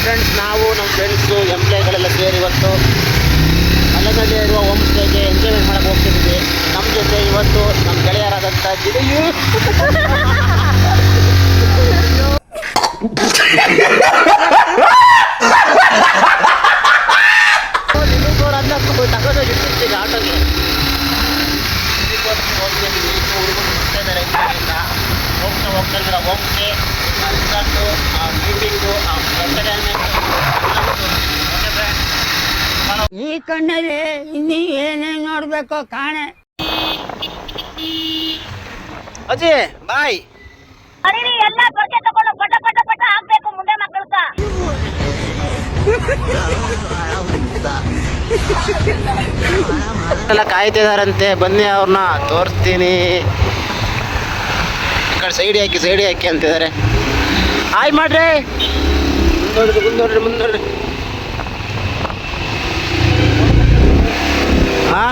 Friends ನಾವು ನಮ್ಮ friends ಎಂಪ್ಲಾಯ್ಗಳೆಲ್ಲ ಸೇರಿ ಇವತ್ತು ಮಲೆನಲ್ಲಿ ಇರುವ ಹೋಮ್ ಸ್ಟೇಗೆ ಎಂಜಾಯ್ಮೆಂಟ್ ಮಾಡಕ್ಕೆ ಹೋಗ್ತಿದ್ವಿ ನಮ್ಮ ಜೊತೆ ಇವತ್ತು ನಮ್ಮ ಗೆಳೆಯರಾದಂಥ ಗಿಳಿಯು ಹೋಗ್ತಾ ಇದ್ದಾರೆ ರೆಸಾರ್ಟು ಮೀಟಿಂಗು ಈ ಕಣ್ಣಲ್ಲಿ ಇನ್ನಿ ಏನೇನು ನೋಡಬೇಕು ಕಾಣೆ. ಅಜಿ ಬಾಯ್. ಅರಿವಿ ಎಲ್ಲ ಬರ್ಕೆ ತಗೊಂಡು ಪಟ ಪಟ ಪಟ ಹಾಕ್ಬೇಕು ಮುಂದೆ ಮಕ್ಕಳ್ಕ. ಎಲ್ಲ ಕಾಯ್ತಿದಾರಂತೆ ಬನ್ನಿ ಅವ್ರನ್ನ ತೋರಿಸ್ತೀನಿ. ಕಡೆ ಸೈಡ್ ಹಾಕಿ ಸೈಡ್ ಹಾಕಿ ಅಂತಿದ್ದಾರೆ. ಹಾಯ್ ಮಾಡ್ರಿ. ಮುಂದೋಡ್ರಿ ಮುಂದೋಡ್ರಿ ಮುಂದೋಡ್ರಿ ಹಾ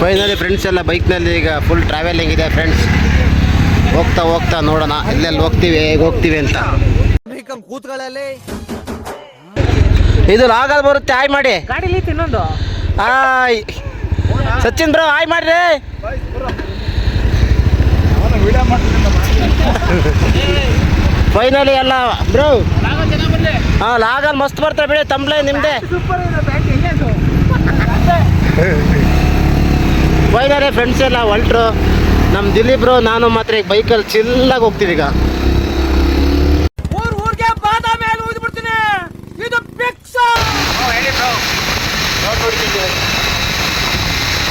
ಫೈನಲಿ ಫ್ರೆಂಡ್ಸ್ ಎಲ್ಲ ಬೈಕ್ನಲ್ಲಿ ಈಗ ಫುಲ್ ಟ್ರಾವೆಲಿಂಗ್ ಇದೆ ಫ್ರೆಂಡ್ಸ್ ಹೋಗ್ತಾ ಹೋಗ್ತಾ ನೋಡೋಣ ಎಲ್ಲೆಲ್ಲಿ ಹೋಗ್ತೀವಿ ಹೇಗೆ ಹೋಗ್ತೀವಿ ಅಂತ. ಇದು ಲಾಗಲ್ ಬರುತ್ತೆ ಆಯ್ ಮಾಡಿ. ಗಾಡಿಲಿ ತಿನ್ನೊಂದು ಹಾಯ್. ಸಚಿನ್ ಬ್ರೋ ಆಯ್ ಮಾಡ್ರಿ. ಫೈನಲಿ ಎಲ್ಲ ಬ್ರೋ. ಹಾಂ ಲಾಗಲ್ ಮಸ್ತ್ ಬರ್ತಾರೆ ಬಿಡಿ ತಂಬ್ಲೆ ನಿಮ್ದೆ. ಫೈನಲಿ ಫ್ರೆಂಡ್ಸ್ ಎಲ್ಲ ಹೊಲ್ಟ್ರು. ನಮ್ಮ ದಿಲೀಪ್ ಬ್ರೋ ನಾನು ಮಾತ್ರ ಈಗ ಬೈಕಲ್ಲಿ ಚಿಲ್ಲಾಗಿ ಹೋಗ್ತೀವಿ ಈಗ.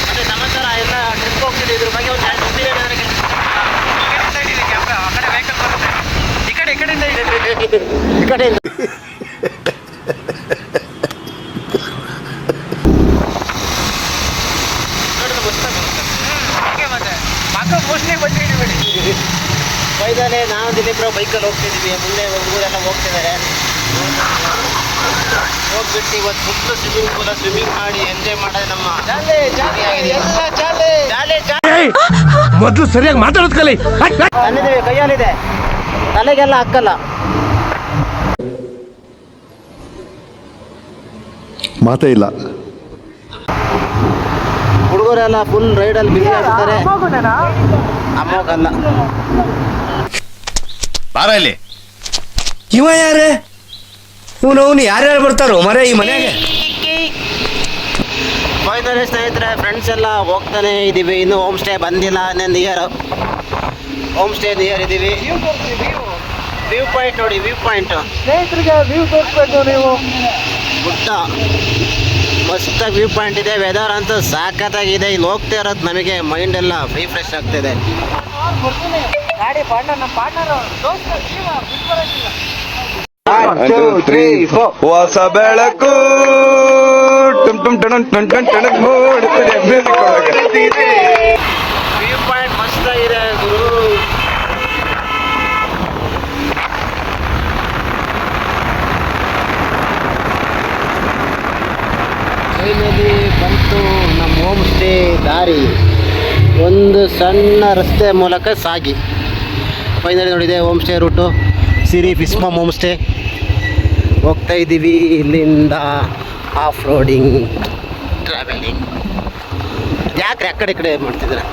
ಅದೇ ಸಮಾಚಾರ ಎಲ್ಲ ಟ್ರಿಪ್ ಹೋಗ್ತಿದ್ದೀವಿ ಇದ್ರ ಬಗ್ಗೆ ಒಂದು ಎರಡು ಒಪಿನಿಯನ್ ನನಗೆ ಈ ಕಡೆಯಿಂದ ವೈದಾನೆ ನಾವು ದಿಲೀಪ್ ಬೈಕಲ್ಲಿ ಹೋಗ್ತಿದ್ದೀವಿ ಮುಂದೆ ಹುಡುಗರೆಲ್ಲ ಹೋಗ್ತಿದ್ದಾರೆ ಹೋಗ್ಬಿಟ್ಟು ಇವತ್ತು ಫುಲ್ ಸ್ವಿಮ್ಮಿಂಗ್ ಪೂಲ ಸ್ವಿಮ್ಮಿಂಗ್ ಮಾಡಿ ಎಂಜಾಯ್ ಮಾಡೋದು ನಮ್ಮ ಎಲ್ಲ ಚಾಲೆ ಚಾಲೆ ಚಾಲೆ ಮೊದಲು ಸರಿಯಾಗಿ ಮಾತಾಡೋದ್ ಕಲಿ. ತಂದಿದ್ದೀವಿ ಕೈಯಲ್ಲಿದೆ. ತಲೆಗೆಲ್ಲ ಹಾಕಲ್ಲ. ಮಾತೇ ಇಲ್ಲ. ಹುಡುಗರೆಲ್ಲ ಫುಲ್ ರೈಡಲ್ಲಿ ಬಿಸಿ ಆಗ್ತಾರೆ ಅಮ್ಮಗಲ್ಲ ಬಾರ ಇಲ್ಲಿ. ಇವ ಯಾರೇ? ಇವನು ಅವನು ಯಾರ್ಯಾರು ಬರ್ತಾರೋ ಮರೆ ಈ ಮನೆಗೆ? ಹೋಯ್ತಾರೆ ಸ್ನೇಹಿತರೆ ಫ್ರೆಂಡ್ಸ್ ಎಲ್ಲ ಹೋಗ್ತಾನೆ ಇದ್ದೀವಿ ಇನ್ನು ಹೋಮ್ ಸ್ಟೇ ಬಂದಿಲ್ಲ ಹನ್ನೊಂದು ಇಯರ್ ಹೋಮ್ ಸ್ಟೇ ಇಯರ್ ಇದ್ದೀವಿ ವ್ಯೂ ಪಾಯಿಂಟ್ ನೋಡಿ ವ್ಯೂ ಪಾಯಿಂಟ್ ಸ್ನೇಹಿತರಿಗೆ ವ್ಯೂ ತೋರಿಸ್ಬೇಕು ನೀವು. ಗುಡ್ಡ ಮಸ್ತಾಗಿ ವ್ಯೂ ಪಾಯಿಂಟ್ ಇದೆ. ವೆದರ್ ಅಂತೂ ಸಾಕತ್ತಾಗಿದೆ. ಇಲ್ಲಿ ಹೋಗ್ತಾ ಇರೋದು ನಮಗೆ ಮೈಂಡ್ ಎಲ್ಲ ಫ್ರೀ ಫ್ರೆಶ್ ಆಗ್ತಿದೆ ಗಾಡಿ ಪಾರ್ಟ್ನರ್ ನಮ್ಮ ಪಾರ್ಟ್ನರ್ ಹೊಸ ಬೆಳಕು. ಟುಮ್ ಟುಮ್ ಟಣ ಟಣ್ ಗುರು. ಬಂತು ನಮ್ಮ ಹೋಮ್ ಸ್ಟೇ ದಾರಿ. ಒಂದು ಸಣ್ಣ ರಸ್ತೆ ಮೂಲಕ ಸಾಗಿ. ಫೈನಲಿ ನೋಡಿದೆ ಹೋಮ್ ಸ್ಟೇ ರೂಟು. ಸಿರಿ ಫಿಸ್ಮಾ ಹೋಮ್ ಸ್ಟೇ. ಹೋಗ್ತಾ ಇದ್ದೀವಿ ಇಲ್ಲಿಂದ ಆಫ್ ರೋಡಿಂಗ್ ಟ್ರಾವೆಲಿಂಗ್. ಯಾಕ್ರೆ ಆ ಕಡೆ ಕಡೆ ಮಾಡ್ತಿದ್ರೆ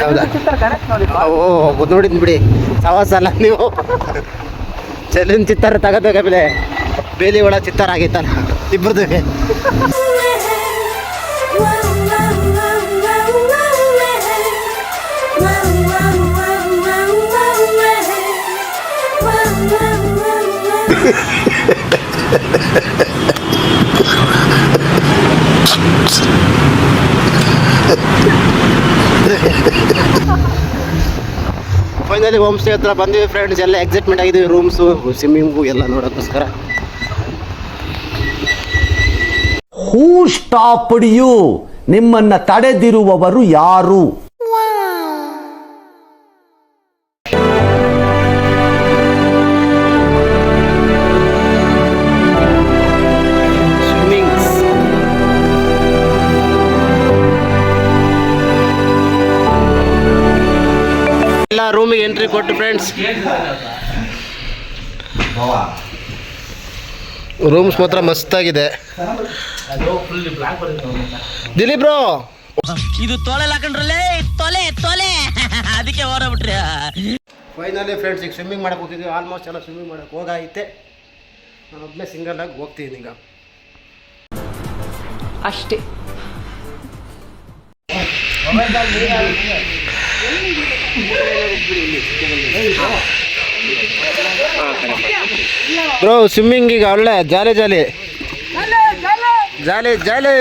ಹೌದಾ? ಓ ನೋಡಿದ್ ಬಿಡಿ. ಸವಾಸ ಅಲ್ಲ ನೀವು. ಚಲನ್ ಚಿತ್ತಾರ ತಗೋಬೇಕಾದ್ರೆ ಬೇಲಿ ಒಳ ಚಿತ್ತಾರ ಆಗಿತ್ತಲ್ಲ ಇಬ್ಬರದು ಫೈನಲಿ ಹೋಮ್ ಸ್ಟೇ ಹತ್ರ ಬಂದಿವಿ ಫ್ರೆಂಡ್ಸ್ ಎಲ್ಲ ಎಕ್ಸೈಟ್ಮೆಂಟ್ ಆಗಿದ್ದೀವಿ ರೂಮ್ಸು ಸ್ವಿಮ್ಮಿಂಗು ಎಲ್ಲ ನೋಡೋಕ್ಕೋಸ್ಕರ. ಹೂ ಸ್ಟಾಪ್ ಯು ನಿಮ್ಮನ್ನ ತಡೆದಿರುವವರು ಯಾರು? ಕೊಟ್ಟು ಫ್ರೆಂಡ್ಸ್ ರೂಮ್ಸ್ ಮಾತ್ರ ಮಸ್ತಾಗಿದೆ ದಿಲೀಪ್ ಬ್ರೋ. ಇದು ತೊಲೆ ಹಾಕೊಂಡ್ರಲ್ಲೇ? ತೊಲೆ ತೊಲೆ ಅದಕ್ಕೆ ಹೊರಬಿಟ್ರಿ ಫೈನಲಿ ಫ್ರೆಂಡ್ಸ್ ಈಗ ಸ್ವಿಮ್ಮಿಂಗ್ ಮಾಡಕ್ಕೆ ಹೋಗ್ತಿದ್ವಿ. ಆಲ್ಮೋಸ್ಟ್ ಎಲ್ಲ ಸ್ವಿಮ್ಮಿಂಗ್ ಮಾಡಕ್ಕೆ ಹೋಗಾಯಿತೆ. ನಾನು ಒಬ್ಬನೇ ಸಿಂಗಲ್ ಆಗಿ ಹೋಗ್ತಿದ್ದೀನಿ ಈಗ. ಅಷ್ಟೇ. ಬ್ರೋ ಸ್ವಿಮ್ಮಿಂಗ್ ಈಗ ಒಳ್ಳೆ ಜಾಲಿ ಜಾಲಿ. ಜಾಲಿ ಜಾಲಿ.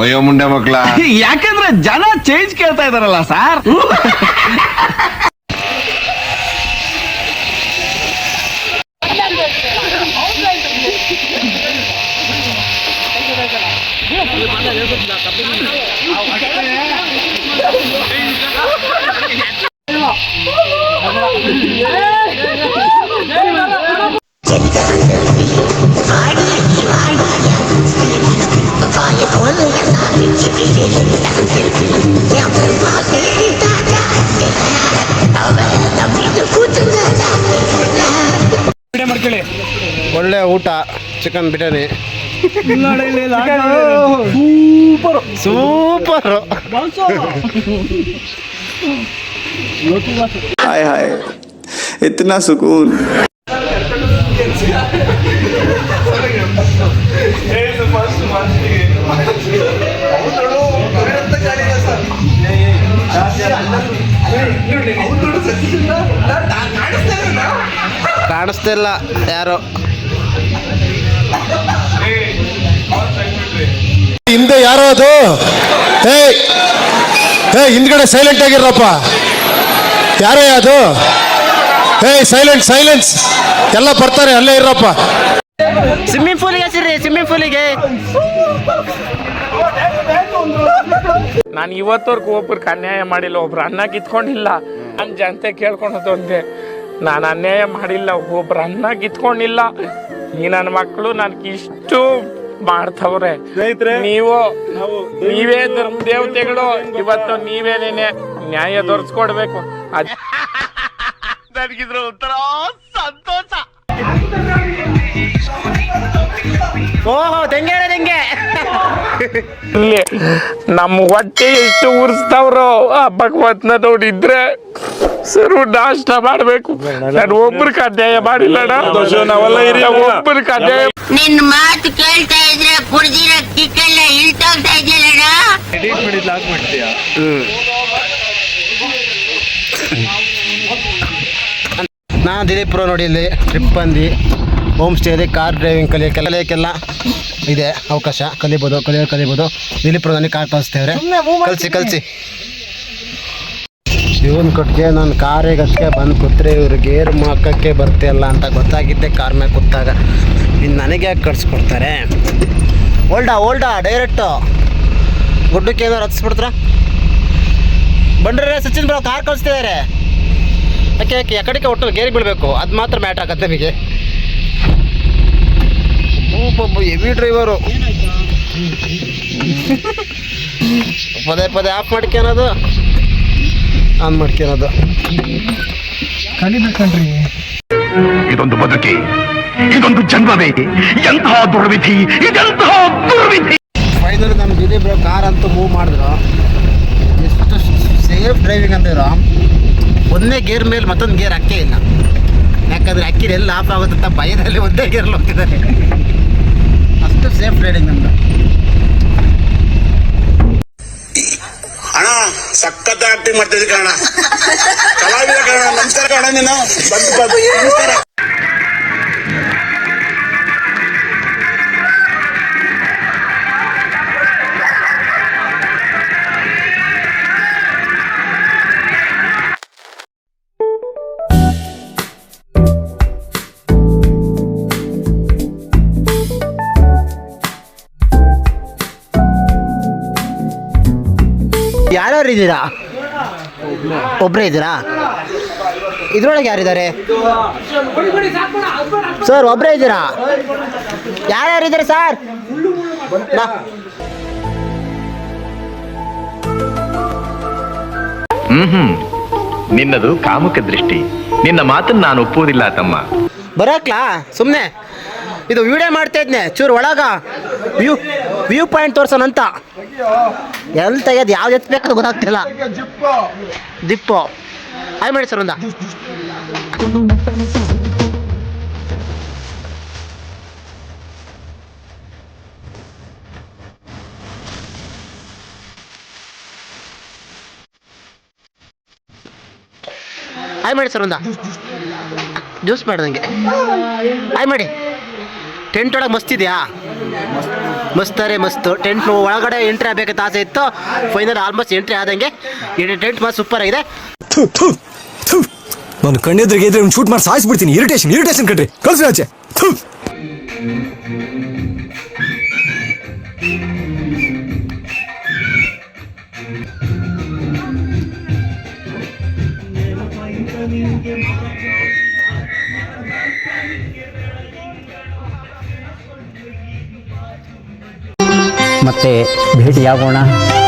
ಅಯ್ಯೋ ಮುಂಡೆ ಮಕ್ಳ. ಯಾಕಂದ್ರೆ ಜನ ಚೇಂಜ್ ಕೇಳ್ತಾ ಇದಾರಲ್ಲ ಸರ್ ಒಳ್ಳೆ ಊಟ chicken biryani super super hi hi ಇತ್ನಾ ಸುಕೂನ್ ಕಾಣಿಸ್ತಿಲ್ಲ ಯಾರೋ ಯಾರೋ ಅದು ಹೇ ಹೇ ಹಿಂದ್ಗಡೆ ಸೈಲೆಂಟ್ ಆಗಿರಪ್ಪ ಯಾರೇ ಅದು? ಏಯ್ ಸೈಲೆಂಟ್ ಸೈಲೆನ್ಸ್ ಎಲ್ಲ ಬರ್ತಾರೆ ಅಲ್ಲೇ ಇರಪ್ಪ. ಸ್ವಿಮ್ಮಿಂಗ್ ಪೂಲಿಗೆ ಹಚ್ಚಿರಿ ಸ್ವಿಮ್ಮಿಂಗ್ ಪೂಲಿಗೆ ನಾನು ಇವತ್ತವರೆಗೂ ಒಬ್ರಿಗೆ ಅನ್ಯಾಯ ಮಾಡಿಲ್ಲ ಒಬ್ರು ಅನ್ನ ಕಿತ್ಕೊಂಡಿಲ್ಲ ನನ್ನ ಜನತೆ ಕೇಳ್ಕೊಳೋದು ಒಂದೇ ನಾನು ಅನ್ಯಾಯ ಮಾಡಿಲ್ಲ ಒಬ್ರು ಅನ್ನ ಕಿತ್ಕೊಂಡಿಲ್ಲ ಈ ನನ್ನ ಮಕ್ಕಳು ನನಗೆ ಇಷ್ಟು ಮಾಡ್ತವ್ರೆ. ನೀವು ನೀವೇ ಧರ್ಮ ದೇವತೆಗಳು ಇವತ್ತು ನೀವೇನೇನೆ ನ್ಯಾಯ ದೊರಸ್ಕೊಡ್ಬೇಕು ಅದ್ ನನಗಿದ್ರ ಒಂಥರ ಸಂತೋಷ ಓಹೋ ದಂಗೆ ದಂಗೆ. ಇಲ್ಲಿ ನಮ್ಮ ಹೊಟ್ಟೆ ಎಷ್ಟು ಉರ್ಸ್ತಾವ್ರು ಆ ಭಗವಂತನ ನೋಡಿದ್ರೆ ಸರ್ವ ನಾಷ್ಟ ಮಾಡ್ಬೇಕು. ನಾನು ಒಬ್ರು ಅನ್ಯಾಯ ಮಾಡಿಲ್ಲ ನಾವೆಲ್ಲ ಒಬ್ರಿಗೆ ಅನ್ಯಾಯ ನಿನ್ ಮಾತು ಕೇಳ್ತಾ ಇದ್ರೆ ಕುಡ್ದಿರ ಕಿಕ್ಕೆಲ್ಲ ಇಳ್ತೋಗ್ತಾ ಇದೆಯಲ್ಲಣ್ಣ ನಾನು ದಿಲೀಪ್ ಪ್ರೋ ನೋಡಿ ಇಲ್ಲಿ ಟ್ರಿಪ್ ಬಂದು ಹೋಮ್ ಸ್ಟೇಲಿ ಕಾರ್ ಡ್ರೈವಿಂಗ್ ಕಲಿಯೋ ಕಲಿಯೋಕ್ಕೆಲ್ಲ ಇದೆ ಅವಕಾಶ. ಕಲಿಬೋದು ಕಲಿಯೋ ಕಲಿಬೋದು. ನೀಲಿಪುರದಲ್ಲಿ ಕಾರ್ ಕಲಿಸ್ತೇವ್ರೆ ಕಲಿಸಿ ಕಲಿಸಿ. ಇವನ್ ಕೊಟ್ಟಿಗೆ ನಾನು ಕಾರಿಗೆ ಅದಕ್ಕೆ ಬಂದು ಕೂತ್ರೆ ಇವ್ರು ಗೇರ್ ಮಾಕಕ್ಕೆ ಬರ್ತಿಲ್ಲ ಅಂತ ಗೊತ್ತಾಗಿದ್ದೆ. ಕಾರ್ ಮೇಲೆ ಕೂತಾಗ. ಇನ್ನು ನನಗೆ ಯಾಕೆ ಕಟ್ಸ್ಕೊಡ್ತಾರೆ ಓಲ್ಡಾ ಓಲ್ಡಾ ಡೈರೆಕ್ಟು ಗುಡ್ಡಕ್ಕೆ ಏನಾರು ಹತ್ಸ್ಬಿಡ್ತಾರ? ಬಂಡ್ರೆ ಸಚಿನ್ ಬ್ರೋ ಕಾರ್ ಕಳಿಸ್ತಿದ್ದಾರೆ. ಯಾಕೆ ಯಾಕೆ ಕಡೆಗೆ ಒಟ್ಟು ಗೇರಿಗೆ ಬೀಳಬೇಕು? ಅದು ಮಾತ್ರ ಮ್ಯಾಟ್ ಆಗತ್ತೆ ನಮಗೆ. ಒಬ್ಬೊಬ್ಬ ಹೆವಿ ಡ್ರೈವರು ಪದೇ ಪದೇ ಆಫ್ ಮಾಡ್ಕೊಳೋದು ಆನ್ ಮಾಡ್ಕೊಳೋದು ಇದೊಂದು ಬದುಕಿ ಇದೊಂದು ಜನ್ಮವೇ ಎಂತಹ ದುರ್ವಿಧಿ ಇದೆಂತಹ ದುರ್ವಿಧಿ. ಫೈನಲ್ ನಮ್ಮ ದಿಲೀಪ್ ಬ್ರೋ ಕಾರ್ ಅಂತ ಮೂವ್ ಮಾಡಿದ್ರು. ಎಷ್ಟು ಸೇಫ್ ಡ್ರೈವಿಂಗ್ ಅಂತಿದ್ರು ಒಂದೇ ಗೇರ್ ಮೇಲೆ ಮತ್ತೊಂದು ಗೇರ್ ಹಾಕೇ ಇಲ್ಲ. ಯಾಕಂದ್ರೆ ಅಕ್ಕಿರಿ ಎಲ್ಲ ಆಫ್ ಆಗುತ್ತಂತ ಭಯದಲ್ಲಿ ಒಂದೇ ಗೇರಲ್ಲಿ ಹೋಗ್ತಿದ್ದಾರೆ. ಅಷ್ಟು ಸೇಫ್ ರೈಡಿಂಗ್ ನಮ್ದು. ಅಣ್ಣ ಸಖತ್ ಆಕ್ಟಿಂಗ್ ಮಾಡ್ತಿದ್ದೆ ಕಣ ಕಲಾವಿದ ಕಣ ನಮಸ್ಕಾರ ಕಣ ನೀನು. ನಮಸ್ಕಾರ. ಯಾರ್ಯಾರು ಇದ್ದೀರಾ ಒಬ್ಬರೇ ಇದ್ದೀರಾ? ಇದ್ರೊಳಗೆ ಯಾರಿದ್ದಾರೆ? ಸರ್ ಒಬ್ಬರೇ ಇದ್ದೀರಾ? ಯಾರ್ಯಾರಿದ್ದಾರೆ ಸರ್? ಹ್ಮ್ ಹ್ಮ್. ನಿನ್ನದು ಕಾಮುಕ ದೃಷ್ಟಿ. ನಿನ್ನ ಮಾತನ್ನ ನಾನು ಒಪ್ಪುವುದಿಲ್ಲ ತಮ್ಮ. ಬರಕ್ಲಾ? ಸುಮ್ಮನೆ ಇದು ವಿಡಿಯೋ ಮಾಡ್ತಾ ಇದ್ನೆ. ಚೂರು ಒಳಗ. ವ್ಯೂ ವ್ಯೂ ಪಾಯಿಂಟ್ ತೋರ್ಸೋಣ ಅಂತ. ಎಲ್ಲಿ ತೆಗೆದು ಯಾವ್ದು ಎತ್ಬೇಕು ಗೊತ್ತಾಗ್ತಿಲ್ಲ. ದಿಪ್ಪು. ಆಯ್ ಮಾಡಿ ಸರ್ ಒಂದ. ಆಯ್ ಮಾಡಿ ಸರ್ ಒಂದ. ಜ್ಯೂಸ್ ಮಾಡ್ದಂಗೆ. ಆಯ್ ಮಾಡಿ. ಟೆಂಟ್ ಒಳಗೆ ಮಸ್ತ್ ಇದೆಯಾ? ಮಸ್ತಾರೆ ಮಸ್ತ್. ಟೆಂಟ್ ಒಳಗಡೆ ಎಂಟ್ರಿ ಆಗಬೇಕಂತ ಆಸೆ ಇತ್ತು. ಫೈನಲ್ ಆಲ್ಮೋಸ್ಟ್ ಎಂಟ್ರಿ ಆದಂಗೆ. ಟೆಂಟ್ ಮಸ್ತ್ ಸೂಪರ್ ಆಗಿದೆ. ನಾನು ಕಣ್ಣೆದ್ರಿಗೆ ಇದ್ರೆ ಶೂಟ್ ಮಾಡಿ ಸಾಯಿಸ್ಬಿಡ್ತೀನಿ. ಇರಿಟೇಷನ್ ಇರಿಟೇಷನ್ ಕಟ್ರಿ ಕಳ್ಸಿ ಆಚೆ. ಮತ್ತೆ ಭೇಟಿಯಾಗೋಣ. ನಮಸ್ಕಾರ